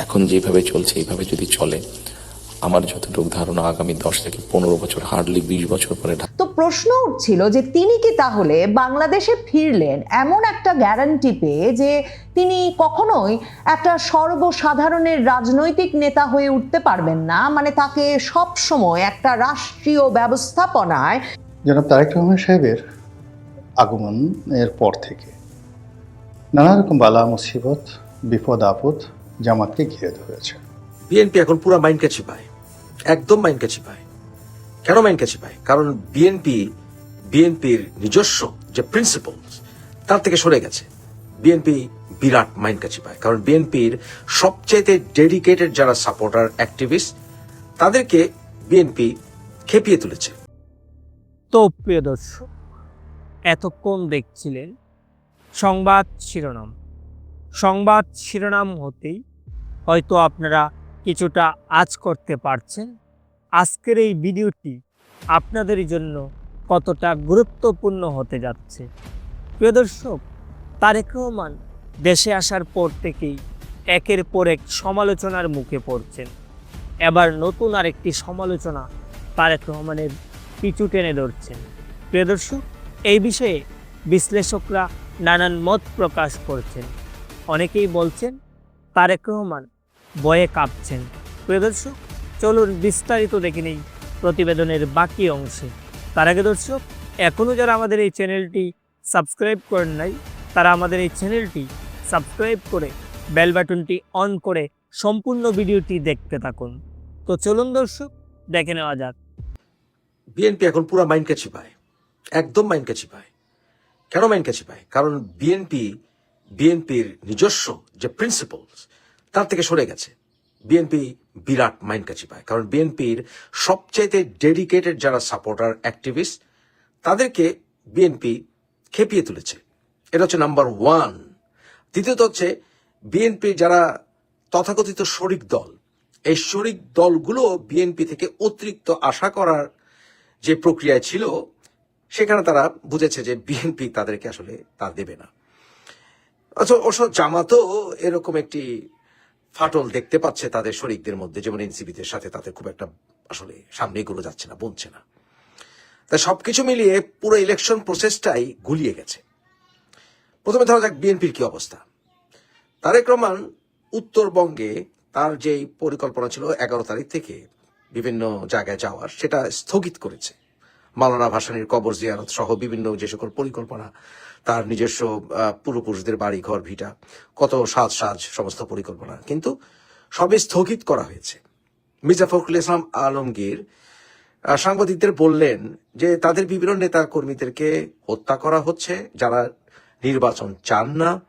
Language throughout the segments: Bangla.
এখন যেভাবে চলছে এইভাবে যদি চলে আমার যতটুকু ধারণা আগামী দশ থেকে পনেরো বছর হার্ডলি বিশ বছর পরে তো প্রশ্ন উঠছিল যে তিনি কি তাহলে বাংলাদেশে ফিরলেন? এমন একটা গ্যারান্টি পেয়ে যে তিনি কখনোই একটা সর্বসাধারণের রাজনৈতিক নেতা হয়ে উঠতে পারবেন না। মানে তাকে সব সময় একটা রাষ্ট্রীয় ব্যবস্থাপনায় জনাব তারেক রহমান সাহেবের আগমন এর পর থেকে নানা রকম বালা মুসিবত বিপদ আপদ জামাতকে ঘিরে ধরেছে। বিএনপি এখন পুরো মাইন্ড কাছি পায় একদম মাইন্ড কাছি পায় কেন মাইন্ড কাছি পায় কারণ বিএনপি বিএনপির নিজস্ব যে প্রিন্সিপাল তার থেকে সরে গেছে। বিএনপি বিরাট মাইন্ড কাছি পায় কারণ বিএনপির সবচেয়ে ডেডিকেটেড যারা সাপোর্টার অ্যাক্টিভিস্ট তাদেরকে বিএনপি খেপিয়ে তুলেছে। তো প্রিয় দর্শক এতক্ষণ দেখছিলেন সংবাদ শিরোনাম। সংবাদ শিরোনাম হতেই হয়তো আপনারা কিছুটা আজ করতে পারছেন। আজকের এই ভিডিওটি আপনাদের জন্য কতটা গুরুত্বপূর্ণ হতে যাচ্ছে। প্রিয় দর্শক, তারেক রহমান দেশে আসার পর থেকেই একের পর এক সমালোচনার মুখে পড়ছেন। এবার নতুন আরেকটি সমালোচনা তারেক রহমানের পিছু টেনে ধরছেন। প্রিয় দর্শক, এই বিষয়ে বিশ্লেষকরা নানান মত প্রকাশ করছেন। অনেকেই বলছেন, তারেক রহমান বয়ে কাঁপছেন। প্রিয় দর্শক, চলুন বিস্তারিত দেখে নেই প্রতিবেদনের বাকি অংশে। তার আগে দর্শক এখনও যারা আমাদের এই চ্যানেলটি সাবস্ক্রাইব করেন নাই, তারা আমাদের এই চ্যানেলটি সাবস্ক্রাইব করে বেল বাটনটি অন করে সম্পূর্ণ ভিডিওটি দেখতে থাকুন। তো চলুন দর্শক, দেখে নেওয়া যাক। বিএনপি এখন পুরো মাইন্ড কাছি পায় একদম মাইন্ড কাছি পায় কেন মাইন্ড কাছি পায় কারণ বিএনপি, বিএনপির নিজস্ব যে প্রিন্সিপাল তার থেকে সরে গেছে। বিএনপি বিরাট মাইন্ড কাছি পায়, কারণ বিএনপির সবচাইতে ডেডিকেটেড যারা সাপোর্টার অ্যাক্টিভিস্ট তাদেরকে বিএনপি খেপিয়ে তুলেছে। এটা হচ্ছে নাম্বার ওয়ান দ্বিতীয়ত হচ্ছে বিএনপি যারা তথাকথিত শরিক দল, এই শরিক দলগুলো বিএনপি থেকে অতিরিক্ত আশা করার যে প্রক্রিয়ায় ছিল, সেখানে তারা বুঝেছে যে বিএনপি তাদেরকে আসলে তা দেবে না। আচ্ছা অবশ্য জামাতও এরকম একটি ফাটল দেখতে পাচ্ছে তাদের শরিকদের মধ্যে, যেমন এনসিবিদের সাথে তাদের খুব একটা আসলে সামনে এগুলো যাচ্ছে না, বলছে না। তাই সবকিছু মিলিয়ে পুরো ইলেকশন প্রসেসটাই গুলিয়ে গেছে। প্রথমে ধরা যাক বিএনপির কি অবস্থা। তারেক রহমান উত্তরবঙ্গে তার যেই পরিকল্পনা ছিল, এগারো তারিখ থেকে বিভিন্ন জায়গায় যাওয়ার, সেটা স্থগিত করেছে। মালানা ভাসানির কবর জিয়ারত সহ বিভিন্ন যে সকল পরিকল্পনা তার নিজস্ব পূর্বপুরুষদের বাড়ি ঘর ভিটা কত সাজ সাজ সমস্ত পরিকল্পনা। কিন্তু সবে স্থগিত করা হয়েছে। মির্জা ফখরুল ইসলাম আলমগীর সাংবাদিকদের বললেন যে তাদের বিভিন্ন নেতা কর্মীদেরকে হত্যা করা হচ্ছে যারা নির্বাচন চান না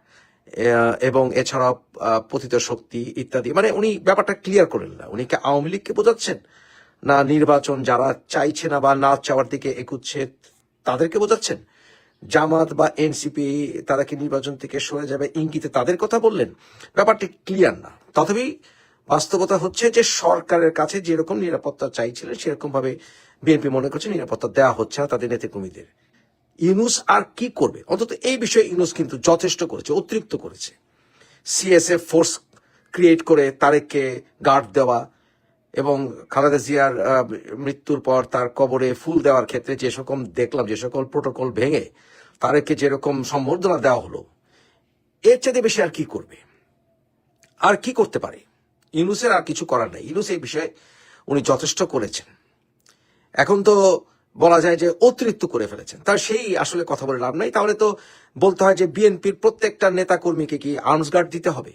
এবং এছাড়াও আহ, পতিত শক্তি ইত্যাদি। মানে উনি ব্যাপারটা ক্লিয়ার করলেন না। উনি কি আওয়ামী লীগকে বোঝাচ্ছেন? না নির্বাচন যারা চাইছে না বা না চাওয়ার দিকে এগুচ্ছে, তাদেরকে বোঝাচ্ছেন? জামাত বা এনসিপি তারা কি নির্বাচন থেকে সরে যাবে? ইঙ্গিতে তাদের কথা বললেন? ব্যাপারটি ক্লিয়ার না। তথাপি বাস্তবতা হচ্ছে যে সরকারের কাছে যেরকম নিরাপত্তা চাইছিলেন সেরকম ভাবে বিএনপি মনে করছে নিরাপত্তা দেওয়া হচ্ছে না তাদের নেতাকর্মীদের ইউনুস আর কি করবে? অন্তত এই বিষয়ে ইউনুস কিন্তু যথেষ্ট করেছে, অতিরিক্ত করেছে। সিএসএফ ফোর্স ক্রিয়েট করে তারেককে গার্ড দেওয়া এবং খালেদা জিয়ার মৃত্যুর পর তার কবরে ফুল দেওয়ার ক্ষেত্রে যে সকম দেখলাম, যে সকল প্রোটোকল ভেঙে তাদেরকে যেরকম সম্বর্ধনা দেওয়া হলো, এর চেয়ে বেশি আর কি করবে? আর কি করতে পারে? ইউনুসের আর কিছু করার নাই। ইউনুস এই বিষয়ে উনি যথেষ্ট করেছেন। এখন তো বলা যায় যে অতিরিক্ত করে ফেলেছেন। তার সেই আসলে কথা বলে লাভ নাই। তাহলে তো বলতে হয় যে বিএনপির প্রত্যেকটা নেতা কর্মীকে কি আর্মস গার্ড দিতে হবে?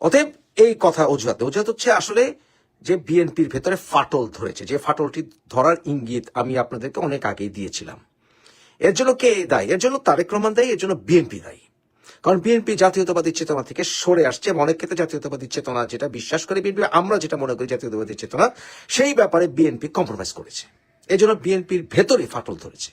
অতএব এই কথা অজুহাত। অজুহাত হচ্ছে আসলে যে বিএনপির ভেতরে ফাটল ধরেছে। যে ফাটলটি ধরার ইঙ্গিত আমি আপনাদেরকে অনেক আগেই দিয়েছিলাম। এর জন্য কে দায়ী? এর জন্য তারেক রহমান দায়ী, এর জন্য বিএনপি দায়ী। কারণ বিএনপি জাতীয়তাবাদী চেতনা থেকে সরে আসছে। এবং অনেক ক্ষেত্রে জাতীয়তাবাদী চেতনা যেটা বিশ্বাস করে বিএনপি, আমরা যেটা মনে করি জাতীয়তাবাদী চেতনা, সেই ব্যাপারে বিএনপি কম্প্রোমাইজ করেছে। এই জন্য বিএনপির ভেতরে ফাটল ধরেছে।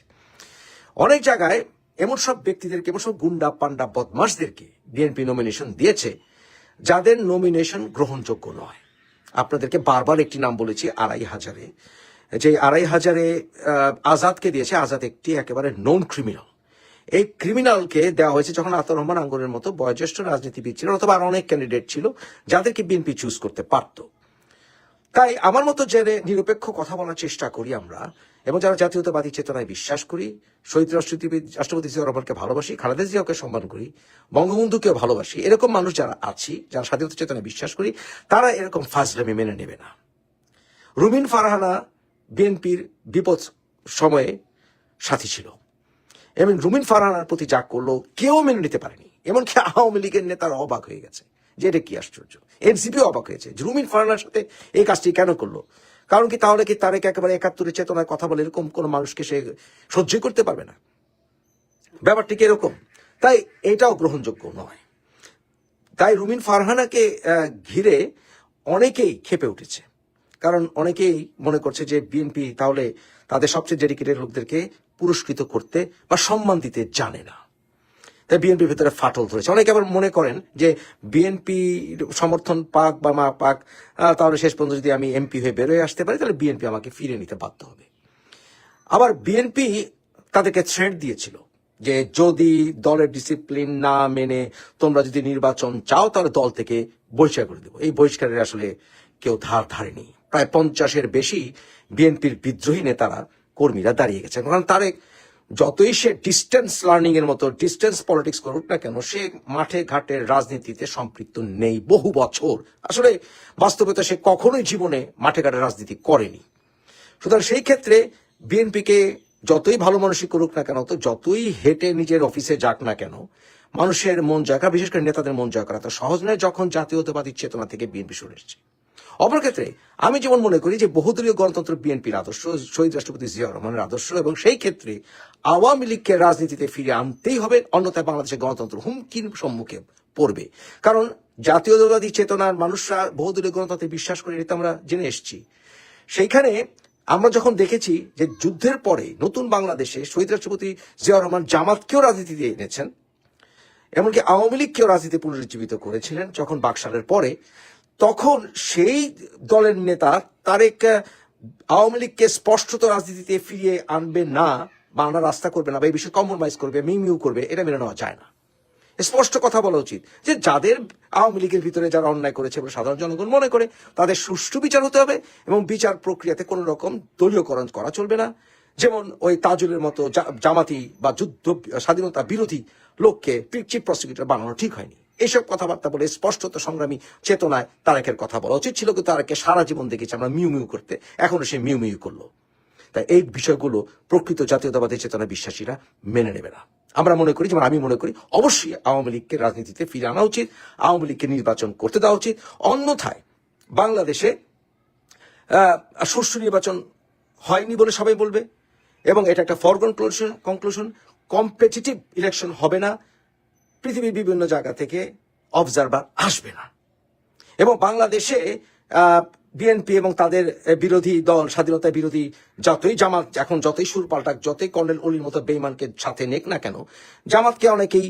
অনেক জায়গায় এমন সব ব্যক্তিদেরকে, এমন সব গুন্ডা পান্ডা বদমাসদেরকে বিএনপি নমিনেশন দিয়েছে। যাদের নমিনেশন গ্রহণযোগ্য নয়। আপনাদেরকে বারবার একটি নাম বলেছি, আড়াই হাজারে। যে আড়াই হাজারে আজাদকে দিয়েছে, আজাদ একটি একেবারে নন ক্রিমিনাল এই ক্রিমিনালকে দেওয়া হয়েছে যখন আতর রহমান আঙ্গুরের মতো বয়োজ্যেষ্ঠ রাজনীতিবিদ ছিলেন, অথবা আর অনেক ক্যান্ডিডেট ছিল, যাদেরকে বিএনপি চুজ করতে পারতো। তাই আমার মতো জেনে নিরপেক্ষ কথা বলার চেষ্টা করি আমরা, এবং যারা জাতীয়তাবাদী চেতনায় বিশ্বাস করি, শহীদ রাষ্ট্রপতি রাষ্ট্রপতি জিয়া রহমানকে ভালোবাসি, খালেদা জিয়াকে সম্মান করি, বঙ্গবন্ধুকেও ভালোবাসি, এরকম মানুষ যারা আছি, যারা স্বাধীনতা চেতনায় বিশ্বাস করি, তারা এরকম ফাজলামি মেনে নেবে না। রুমিন ফারহানা বিএনপির বিপদ সময়ে সাথী ছিল। এবং রুমিন ফারহানার প্রতি যা করল, কেউ মেনে নিতে পারেনি। এমনকি আওয়ামী লীগের নেতারা অবাক হয়ে গেছে। যে এটা কি আশ্চর্য? এনসিপি অবাক হয়েছে। রুমিন ফারহানার সাথে এই কাজটি কেন করল? কারণ কি তাহলে কি তারেক একেবারে একাত্তরের চেতনায় কথা বলে এরকম কোন মানুষকে সে সহ্য করতে পারবে না? ব্যাপারটি কি এরকম? তাই এটাও গ্রহণযোগ্য নয়। তাই রুমিন ফারহানাকে ঘিরে অনেকেই খেপে উঠেছে। কারণ অনেকেই মনে করছে যে বিএনপি তাহলে তাদের সবচেয়ে ডেডিকেটেড লোকদেরকে পুরস্কৃত করতে বা সম্মান দিতে জানে না। তাই বিএনপির ভিতরে ফাটল ধরেছে। অনেকে আবার মনে করেন যে বিএনপি সমর্থন পাক বা মা পাক তাহলে শেষ পর্যন্ত যদি আমি এমপি হয়ে বেরোয় আসতে পারি, তাহলে বিএনপি আমাকে ফিরে নিতে বাধ্য হবে। আবার বিএনপি তাদেরকে থ্রেড দিয়েছিল যে যদি দলের ডিসিপ্লিন না মেনে তোমরা যদি নির্বাচন চাও, তাহলে দল থেকে বহিষ্কার করে দেবো। এই বহিষ্কারের আসলে কেউ ধার ধারেনি। প্রায় পঞ্চাশের বেশি বিএনপির বিদ্রোহী নেতারা, কর্মীরা দাঁড়িয়ে গেছে কারণ তারেক যতই সে ডিস্টেন্স লার্নিং এর মতো ডিস্টেন্স পলিটিক্স করুক না কেন, সে মাঠে ঘাটের রাজনীতিতে সম্পৃক্ত নেই বহু বছর। আসলে বাস্তবতা সে কখনোই জীবনে মাঠে ঘাটে রাজনীতি করেনি। সুতরাং সেই ক্ষেত্রে বিএনপিকে যতই ভালো মানুষই করুক না কেন, তো যতই হেঁটে নিজের অফিসে যাক না কেন, মানুষের মন জয় করা, বিশেষ করে নেতাদের মন জয় করা তো সহজ নয় যখন জাতীয়তাবাদী চেতনা থেকে বিএনপি সরে এসেছে। অপর ক্ষেত্রে, আমি যেমন মনে করি যে বহুদলীয় গণতন্ত্র বিএনপির আদর্শ, শহীদ রাষ্ট্রপতি জিয়া রহমানের আদর্শ এবং সেই ক্ষেত্রে আওয়ামী লীগকে রাজনীতিতে ফিরে আনতেই হবে, অন্যথায় বাংলাদেশের গণতন্ত্র হুমকির সম্মুখে পড়বে। কারণ জাতীয়তাবাদী চেতনার মানুষরা বহুদলীয় গণতন্ত্রে বিশ্বাস করে, এটা আমরা জেনে এসেছি। সেইখানে আমরা যখন দেখেছি যে যুদ্ধের পরে নতুন বাংলাদেশে শহীদ রাষ্ট্রপতি জিয়া রহমান জামাতকেও রাজনীতিতে এনেছেন, এমনকি আওয়ামী লীগকেও রাজনীতি পুনরুজ্জীবিত করেছিলেন, যখন বাকশালের পরে তখন সেই দলের নেতা তারেক আওয়ামী লীগকে স্পষ্টত রাজনীতিতে ফিরিয়ে আনবে না বা আনার রাস্তা করবে না বা এই বিষয়ে কম্প্রোমাইজ করবে, মিউ করবে, এটা মেনে নেওয়া যায় না। স্পষ্ট কথা বলা উচিত যে যাদের আওয়ামী লীগের ভিতরে যারা অন্যায় করেছে বলে সাধারণ জনগণ মনে করে, তাদের সুষ্ঠু বিচার হতে হবে এবং বিচার প্রক্রিয়াতে কোনো রকম দলীয়করণ করা চলবে না। যেমন ওই তাজুলের মতো জামাতি বা যুদ্ধ, স্বাধীনতা বিরোধী লোককে চিফ প্রসিকিউটর বানানো ঠিক হয়নি। এইসব কথাবার্তা বলে স্পষ্টত সংগ্রামী চেতনায় তারেকের কথা বলা উচিত ছিল কিন্তু তারেককে সারা জীবন দেখেছি আমরা মিউ মিউ করতে। এখনও সে মিউ মিউ করল। তাই এই বিষয়গুলো প্রকৃত জাতীয়তাবাদী চেতনা বিশ্বাসীরা মেনে নেবে না। আমরা মনে করি, যেমন আমি মনে করি, অবশ্যই আওয়ামী লীগকে রাজনীতিতে ফিরে আনা উচিত, আওয়ামী লীগকে নির্বাচন করতে দেওয়া উচিত। অন্যথায় বাংলাদেশে সুষ্ঠু নির্বাচন হয়নি বলে সবাই বলবে। এবং এটা একটা ফরগন কনক্লুশন কম্পিটিটিভ ইলেকশন হবে না। পৃথিবীর বিভিন্ন জায়গা থেকে অবজারভার আসবে না। এবং বাংলাদেশে বিএনপি এবং তাদের বিরোধী দল, স্বাধীনতা বিরোধী যতই জামাত, এখন যতই সুর পাল্টাক যতই কর্নেল অলির মতো বেইমানকে সাথে নেক না কেন, জামাতকে অনেকেই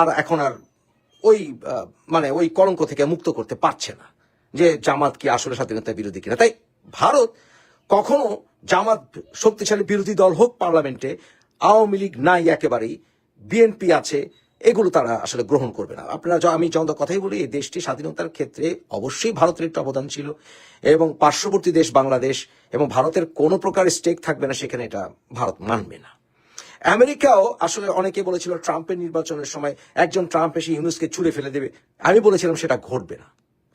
আর এখন আর ওই মানে ওই কলঙ্ক থেকে মুক্ত করতে পারছে না যে জামাত কি আসলে স্বাধীনতা বিরোধী কিনা। তাই ভারত কখনো জামাত শক্তিশালী বিরোধী দল হোক পার্লামেন্টে, আওয়ামী লীগ নাই একেবারেই বিএনপি আছে এগুলো তারা আসলে গ্রহণ করবে না। আপনারা আমি যখন কথাই বলি, এই দেশটি স্বাধীনতার ক্ষেত্রে অবশ্যই ভারতের একটু অবদান ছিল এবং পার্শ্ববর্তী দেশ বাংলাদেশ এবং ভারতের কোনো প্রকার স্টেক থাকবে না, সেখানে এটা ভারত মানবে না। আমেরিকাও আসলে অনেকে বলেছিল ট্রাম্পের নির্বাচনের সময় একজন ট্রাম্প এসে ইউনুসকে ছুড়ে ফেলে দেবে। আমি বলেছিলাম সেটা ঘটবে না।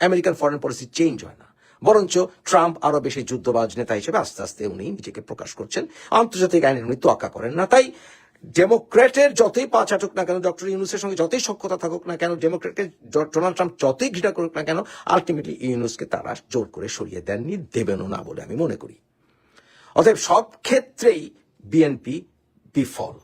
আমেরিকান ফরেন পলিসি চেঞ্জ হয় না। বরঞ্চ ট্রাম্প আরও বেশি যুদ্ধবাজ নেতা হিসেবে আস্তে আস্তে উনি নিজেকে প্রকাশ করছেন। আন্তর্জাতিক আইনের উনি তোয়াক্কা করেন না। তাই ডেমোক্র্যাটের যতই পা চাটুক না কেন, ডক্টর ইউনুসের সঙ্গে যতই সক্ষতা থাকুক না কেন ডেমোক্রেটকে ডোনাল্ড ট্রাম্প যতই ঘৃণা করুক না কেন, আলটিমেটলি ইউনুসকে তারা জোর করে সরিয়ে দেননি, দেবেনও না বলে আমি মনে করি। অতএব সব ক্ষেত্রেই বিএনপি বিফল।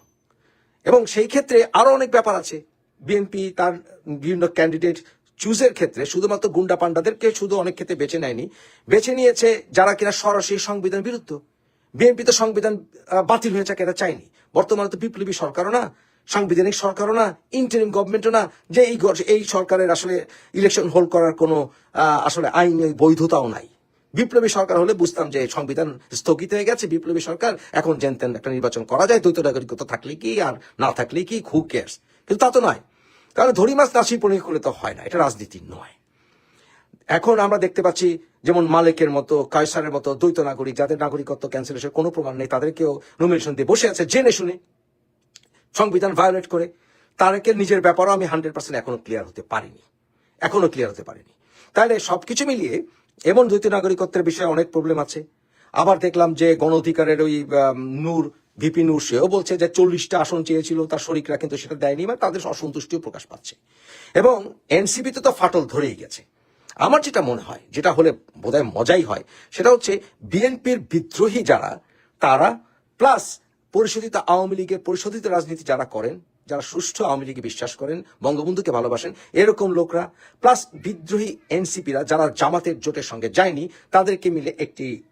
এবং সেই ক্ষেত্রে আরও অনেক ব্যাপার আছে। বিএনপি তার বিভিন্ন ক্যান্ডিডেট চুজের ক্ষেত্রে শুধুমাত্র গুন্ডা পান্ডাদেরকে শুধু অনেক ক্ষেত্রে বেছে নেয়নি। বেছে নিয়েছে যারা কিনা সরাসরি সংবিধান বিরুদ্ধ। বিএনপি তো সংবিধান বাতিল হয়েছে এটা চায়নি। বর্তমানে তো বিপ্লবী সরকারও না, সাংবিধানিক সরকারও না ইন্টারিম গভর্নমেন্টও না যে এই এই সরকারের আসলে ইলেকশন হোল্ড করার কোনো আসলে আইন বৈধতাও নাই। বিপ্লবী সরকার হলে বুঝতাম যে সংবিধান স্থগিত হয়ে গেছে, বিপ্লবী সরকার, এখন জেনতেন একটা নির্বাচন করা যায়, দ্বৈত নাগরিকত্ব থাকলে কি আর না থাকলে কি হু কেয়ার্স কিন্তু তা তো নয়। কারণ ধরি মাছ নাসি পরিণত তো হয় না, এটা রাজনীতি নয়। এখন আমরা দেখতে পাচ্ছি যেমন মালিকের মতো, কায়সারের মতো, দ্বৈত নাগরিক, যাদের নাগরিকত্ব ক্যান্সেলেশন কোনো প্রমাণ নেই, তাদেরকেও নমিনেশন দিয়ে বসে আছে, জেনে শুনে সংবিধান ভায়োলেট করে তাদেরকে নিজের ব্যাপারও আমি হান্ড্রেড পার্সেন্ট এখনও ক্লিয়ার হতে পারিনি। এখনও ক্লিয়ার হতে পারিনি। তাহলে সবকিছু মিলিয়ে এমন দ্বৈত নাগরিকত্বের বিষয়ে অনেক প্রবলেম আছে। আবার দেখলাম যে গণ অধিকারের ওই নূর, ভিপি নূর, সেও বলছে যে চল্লিশটা আসন চেয়েছিল, তার শরিকরা কিন্তু সেটা দেয়নি বা তাদের অসন্তুষ্টিও প্রকাশ পাচ্ছে। এবং এনসিপিতে তো ফাটল ধরেই গেছে। আমার যেটা মনে হয়, যেটা হলে বোধহয় মজাই হয়, সেটা হচ্ছে বিএনপির বিদ্রোহী যারা, তারা প্লাস পরিশোধিত আওয়ামী লীগের পরিশোধিত রাজনীতি যারা করেন, যারা সুষ্ঠু আওয়ামী লীগে বিশ্বাস করেন, বঙ্গবন্ধুকে ভালোবাসেন, এরকম লোকরা প্লাস বিদ্রোহী এনসিপিরা যারা জামাতের জোটের সঙ্গে যায়নি, তাদেরকে মিলে একটি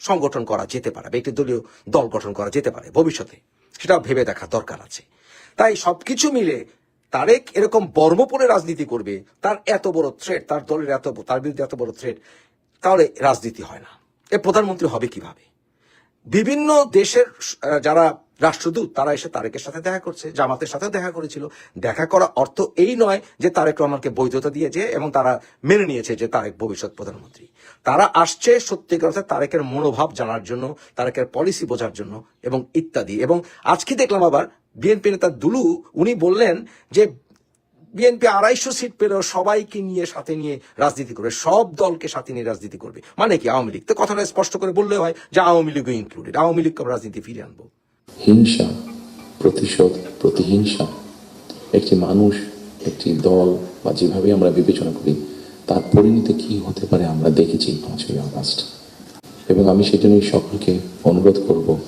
সংগঠন করা যেতে পারে একটি দলীয় দল গঠন করা যেতে পারে ভবিষ্যতে। সেটা ভেবে দেখা দরকার আছে। তাই সবকিছু মিলে তারেক এরকম বর্মপরে রাজনীতি করবে, তার এত বড় থ্রেট তার দলের এত তার বিরুদ্ধে এত বড় থ্রেট তাহলে রাজনীতি হয় না। এ প্রধানমন্ত্রী হবে কীভাবে? বিভিন্ন দেশের যারা রাষ্ট্রদূত, তারা এসে তারেকের সাথে দেখা করছে, জামাতের সাথে দেখা করেছিল। দেখা করা অর্থ এই নয় যে তারেক রহমানকে বৈধতা দিয়েছে এবং তারা মেনে নিয়েছে যে তারেক ভবিষ্যৎ প্রধানমন্ত্রী। তারা আসছে সত্যিকার অর্থে তারেকের মনোভাব জানার জন্য, তারেকের পলিসি বোঝার জন্য এবং ইত্যাদি। এবং আজকে দেখলাম আবার বিএনপি নেতা দুলু, উনি বললেন যে বিএনপি আড়াইশো সিট পেলেও সবাইকে নিয়ে, সাথে নিয়ে রাজনীতি করবে, সব দলকে সাথে নিয়ে রাজনীতি করবে। মানে কি আওয়ামী লীগ? তো কথাটা স্পষ্ট করে বললে হয় যে আওয়ামী লীগও ইনক্লুডেড আওয়ামী লীগকে রাজনীতি ফিরে আনব। হিংসা, প্রতিশোধ, প্রতিহিংসা, একটি মানুষ, একটি দল, বা যেভাবে আমরা বিবেচনা করি, তার পরিণতি কি হতে পারে আমরা দেখেছি পাঁচই আগস্ট। এবং আমি সেজন্যই সকলকে অনুরোধ করব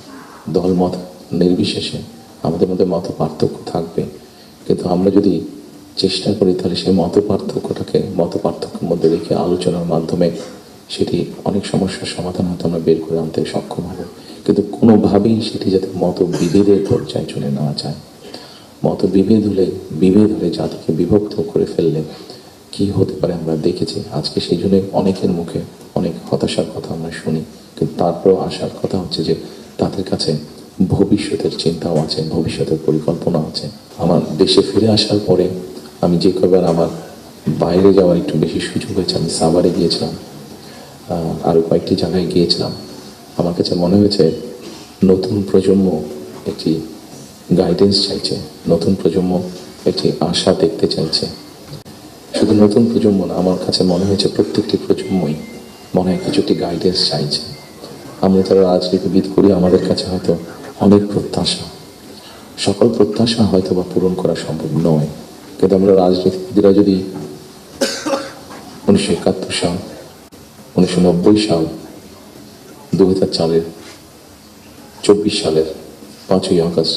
দল মত নির্বিশেষে আমাদের মধ্যে মত পার্থক্য থাকবে। কিন্তু আমরা যদি চেষ্টা করি, তাহলে সেই মত পার্থক্যটাকে মত পার্থক্যের মধ্যে রেখে আলোচনার মাধ্যমে সেটি অনেক সমস্যার সমাধান হয়তো আমরা বের করে আনতে সক্ষম হব। কিন্তু কোনোভাবেই সেটি যাতে মত বিভেদের পর্যায়ে চলে না যায়। মত বিভেদ হলে বিভেদ হলে জাতিকে বিভক্ত করে ফেললে কি হতে পারে আমরা দেখেছি। আজকে সেই জন্য অনেকের মুখে অনেক হতাশার কথা আমরা শুনি। কিন্তু তারপরেও আসার কথা হচ্ছে যে তাদের কাছে ভবিষ্যতের চিন্তাও আছে, ভবিষ্যতের পরিকল্পনা আছে। আমার দেশে ফিরে আসার পরে আমি যে কবার আমার বাইরে যাওয়ার একটু বেশি সুযোগ হয়েছে, আমি সাভারে গিয়েছিলাম আরও কয়েকটি জায়গায় গিয়েছিলাম। আমার কাছে মনে হয়েছে নতুন প্রজন্ম একটি গাইডেন্স চাইছে, নতুন প্রজন্ম একটি আশা দেখতে চাইছে। শুধু নতুন প্রজন্ম না, আমার কাছে মনে হয়েছে প্রত্যেকটি প্রজন্মই মনে হয় কিছু একটি গাইডেন্স চাইছে। আমরা যারা রাজনীতিবিদ করি, আমাদের কাছে হয়তো অনেক প্রত্যাশা। সকল প্রত্যাশা হয়তো বা পূরণ করা সম্ভব নয়। কিন্তু আমরা রাজনীতিবিদরা যদি উনিশশো একাত্তর সাল, উনিশশো নব্বই সাল দু হাজার চারের চব্বিশ সালের পাঁচই আগস্ট,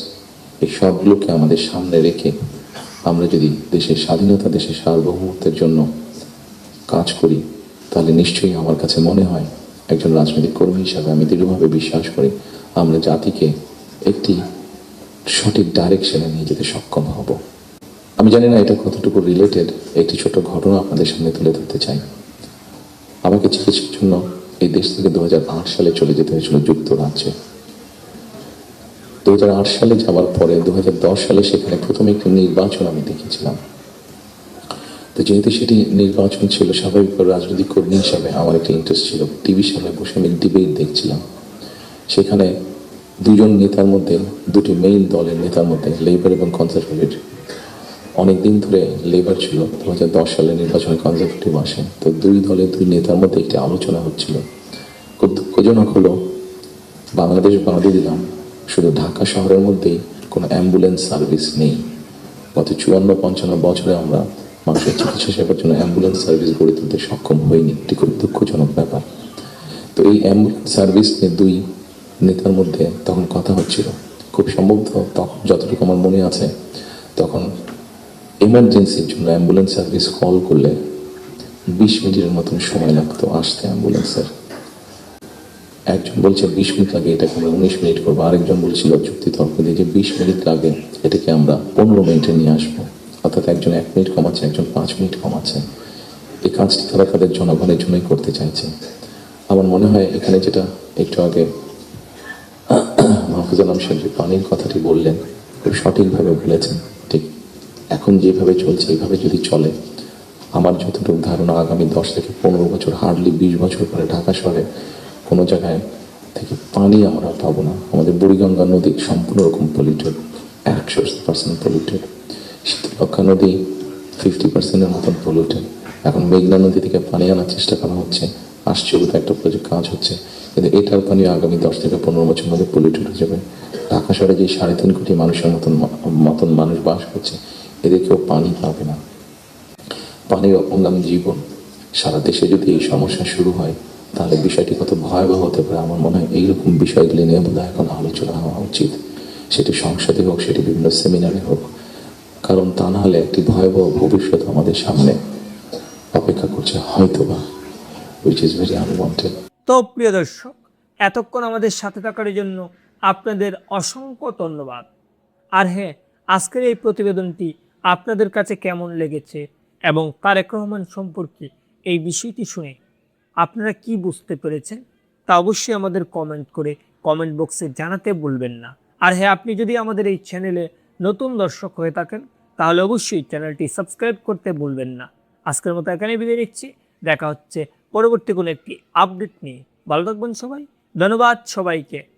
এই সবগুলোকে আমাদের সামনে রেখে আমরা যদি দেশের স্বাধীনতা, দেশের সার্বভৌমত্বের জন্য কাজ করি, তাহলে নিশ্চয়ই আমার কাছে মনে হয় একজন রাজনৈতিক কর্মী হিসাবে আমি দৃঢ়ভাবে বিশ্বাস করি, আমরা জাতিকে একটি সঠিক ডাইরেকশনে নিয়ে যেতে সক্ষম হব। আমি জানি না এটা কতটুকু রিলেটেড একটি ছোট ঘটনা আপনাদের সামনে তুলে ধরতে চাই। আমাকে চিকিৎসার জন্য এই দেশ থেকে দু হাজার আট সালে চলে যেতে হয়েছিল যুক্তরাজ্যে। দু হাজার আট সালে যাওয়ার পরে দু হাজার দশ সালে সেখানে প্রথম একটি নির্বাচন আমি দেখেছিলাম। তো যেহেতু সেটি নির্বাচন ছিল, স্বাভাবিক রাজনৈতিক কর্মী হিসাবে আমার একটা ইন্টারেস্ট ছিল। টিভি সামনে বসে আমি ডিবেট দেখছিলাম। সেখানে দুজন নেতার মধ্যে, দুটি মেইন দলের নেতার মধ্যে লেবার এবং কনজারভেটিভ অনেকদিন ধরে লেবার ছিল দু হাজার দশ সালে নির্বাচনে কনজারভেটিভ আসে। তো দুই দলের দুই নেতার মধ্যে একটি আলোচনা হচ্ছিল। খুব দুঃখজনক হলো, বাংলাদেশ বাদে দিলাম, শুধু ঢাকা শহরের মধ্যেই কোনো অ্যাম্বুলেন্স সার্ভিস নেই। গত চুয়ান্ন পঞ্চান্ন বছরে আমরা মানুষের চিকিৎসা সেবার জন্য অ্যাম্বুলেন্স সার্ভিস গড়ে তুলতে সক্ষম হইনি। এটি খুব দুঃখজনক ব্যাপার। তো এই অ্যাম্বুলেন্স সার্ভিস নিয়ে দুই নেতার মধ্যে তখন কথা হচ্ছিল। খুব সম্ভবত তখন যতটুকু আমার মনে আছে, তখন এমার্জেন্সির জন্য অ্যাম্বুলেন্স সার্ভিস কল করলে বিশ মিনিটের মতন সময় লাগতো আসতে অ্যাম্বুলেন্সের একজন বলছে, বিশ মিনিট লাগে এটাকে আমরা উনিশ মিনিট করব। আরেকজন বলছিল, যুক্তি তর্ক দিয়ে যে বিশ মিনিট লাগে এটাকে আমরা পনেরো মিনিটে নিয়ে আসব। অর্থাৎ একজন এক মিনিট কমাচ্ছে, একজন পাঁচ মিনিট কমাচ্ছে। এই কাজটি তারা তাদের জনগণের জন্যই করতে চাইছে। আমার মনে হয় এখানে যেটা একটু আগে মাহফুজ আলম সাহেব পানির কথাটি বললেন, খুব সঠিকভাবে বলেছেন। ঠিক এখন যেভাবে চলছে এইভাবে যদি চলে, আমার যতটুকু ধারণা আগামী দশ থেকে পনেরো বছর, হার্ডলি বিশ বছর পরে ঢাকা শহরে কোনো জায়গায় থেকে পানি আমরা পাবো না। আমাদের বুড়িগঙ্গা নদী সম্পূর্ণ রকম পলিউটেড একশো পার্সেন্ট পলিউটেড শীতলক্ষা নদী ফিফটি পার্সেন্টের মতন পলিউটেড এখন মেঘনা নদী থেকে পানি আনার চেষ্টা করা হচ্ছে বোধহয় একটা প্রজেক্ট কাজ হচ্ছে। কিন্তু এটার পানি আগামী দশ থেকে পনেরো বছর মধ্যে পলিউটেড হয়ে যাবে। ঢাকা শহরে যে সাড়ে তিন কোটি মানুষের মতন মতন মানুষ বাস করছে, এদের কেউ পানি পাবে না। পানির অপঙ্গাম জীবন। সারা দেশে যদি এই সমস্যা শুরু হয়, তাহলে বিষয়টি কত ভয়াবহ হতে পারে আমার মনে হয় এইরকম বিষয়গুলি নিয়ে বোধহয় এখন আলোচনা হওয়া উচিত। সেটি সংসদে হোক, সেটি বিভিন্ন সেমিনারে হোক। কারণ তা না হলে একটি ভয়াবহ ভবিষ্যৎ আমাদের সামনে অপেক্ষা করছে হয়তোবা উইচ ইজ ভেরি আনওয়ান্টেড তো প্রিয় দর্শক, এতক্ষণ আমাদের সাথে থাকার জন্য আপনাদের অসংখ্য ধন্যবাদ। আর হ্যাঁ আজকের এই প্রতিবেদনটি আপনাদের কাছে কেমন লেগেছে এবং তারেক রহমান সম্পর্কে এই বিষয়টি শুনে আপনারা কি বুঝতে পেরেছেন তা অবশ্যই আমাদের কমেন্ট করে কমেন্ট বক্সে জানাতে ভুলবেন না। আর হ্যাঁ আপনি যদি আমাদের এই চ্যানেলে নতুন দর্শক হয়ে থাকেন, তাহলে অবশ্যই চ্যানেলটি সাবস্ক্রাইব করতে ভুলবেন না। আজকের মতো এখানে বিদায় নিচ্ছি। দেখা হচ্ছে পরবর্তী কোনো একটি আপডেট নিয়ে। ভালো থাকবেন সবাই। ধন্যবাদ সবাইকে।